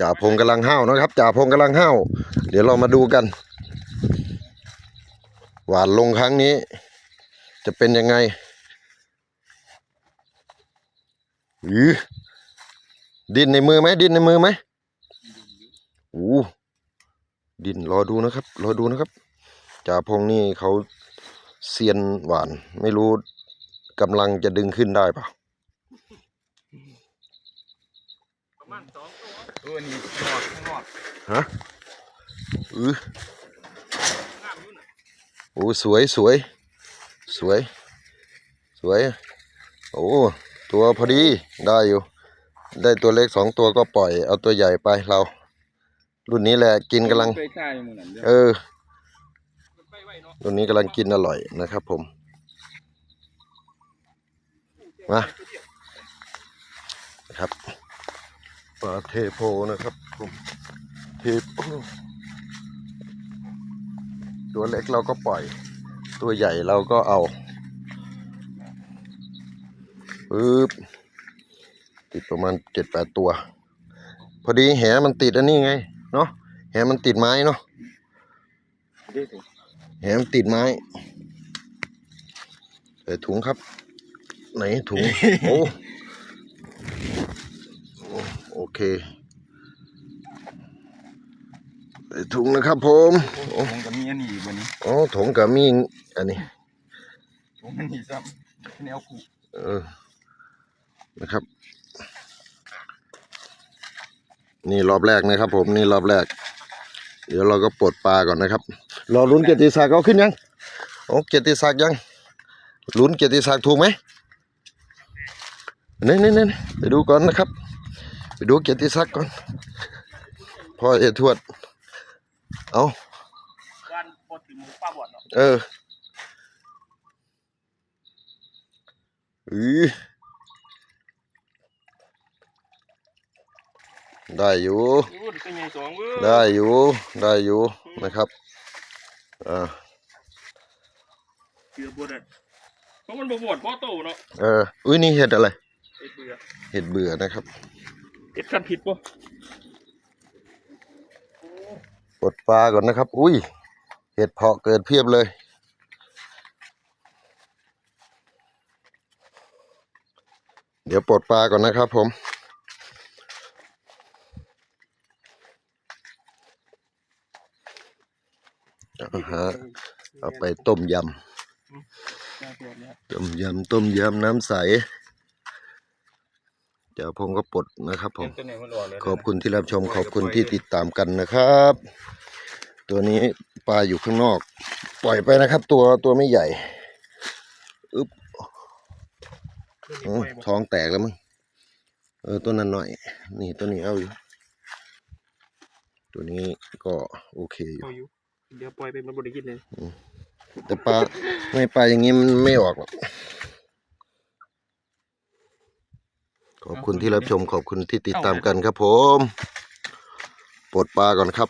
จ่าพงกำลังห้าวนะครับจ่าพงกำลังห้าวเดี๋ยวเรามาดูกัน หวานลงครั้งนี้ จะเป็นยังไงอือดินในมือไหมดินในมือไหมโอ้ดินรอดูนะครับ รอดูนะครับจ่าพงนี่เขาเซียนหวาน ไม่รู้กำลังจะดึงขึ้นได้ปะประ มาณสองตัวเออนี่หอดข้างนอกฮะอืองามอยู่น่ะโอ้สวยสวย สวย สวย โอ้ตัวพอดีได้อยู่ ได้ตัวเล็กสองตัวก็ปล่อยเอาตัวใหญ่ไปเรา รุ่นนี้แหละกินกำลังไปท่าอยู่หมือนั่นเด้อเออไปไว้เนาะรุ่นนี้กำลังกินอร่อยนะครับผม มาครับ ปลาเทโพนะครับผมเทโพตัวเล็กเราก็ปล่อย ตัวใหญ่เราก็เอาปึ๊บติดประมาณเจ็ดแปดตัว พอดีแหมันติดอันนี้ไง เนาะแหมันติดไม้เนาะแหมติดไม้ใส่ถุงครับ ไหนถุง โอ้ เคใส่ถุงนะครับผมโอ้ผมก็มีอันนี้อยู่บัดนี้อ๋อถุงกับมีอันนี้ผมมันนี่ซ้ำแนวผูกเออนะครับ นี่รอบแรกนะครับ ผมนี่รอบแรก เดี๋ยวเราก็ปลดปลาก่อนนะครับรอลุ้นเกียรติศักดิ์เอาขึ้นยังโอ้เกียรติศักดิ์ยังลุ้นเกียรติศักดิ์ถูกไหมนี่นี่นี่ไปดูก่อนนะครับ ไปดูเกียรติศักดิ์ก่อนพ่อเอทวด เอาวันปดถึงหมูป้าบอดเนาะเอออือได้อยู่โอ้ยก็ใหญ่สองเว้ยได้อยู่ ได้อยู่นะครับ อ่า เกือบบวดเพราะมันบ่บวดบ่โตเนาะ เออ อุ้ยนี่เห็ดอะไรไอ้เบื่อ เห็ดเบื่อนะครับ เอ็ดกันผิดบ่ปลดปลาก่อนนะครับ อุ้ย เห็ดเพาะเกิดเพียบเลย เดี๋ยวปลดปลาก่อนนะครับผมเอาฮะเอาไปต้มยน่าเกลียดเนี่ยำ ต้มยำ ต้มยำ น้ำใส เดี๋ยวผมก็ปลดนะครับผมตัวไหนมันอ่อนเลยนะขอบคุณที่รับชมขอบคุณที่ติดตามกันนะครับ ตัวนี้ปลาอยู่ข้างนอก ปล่อยไปนะครับ ตัวตัวไม่ใหญ่อึ๊บอื้อท้องแตกแล้วมั้งเออตัวนั้นหน่อย นี่ตัวนี้เอาอยู่ ตัวนี้ก็โอเคอยู่ปล่อยอยู่เดี๋ยวปล่อยไปมันบ่ได้กินเลยแต่ปลาไม่ปลาอย่างนี้มันไม่ออกหรอก ขอบคุณที่รับชมขอบคุณที่ติดตามกันครับผม ปลดปลาก่อนครับ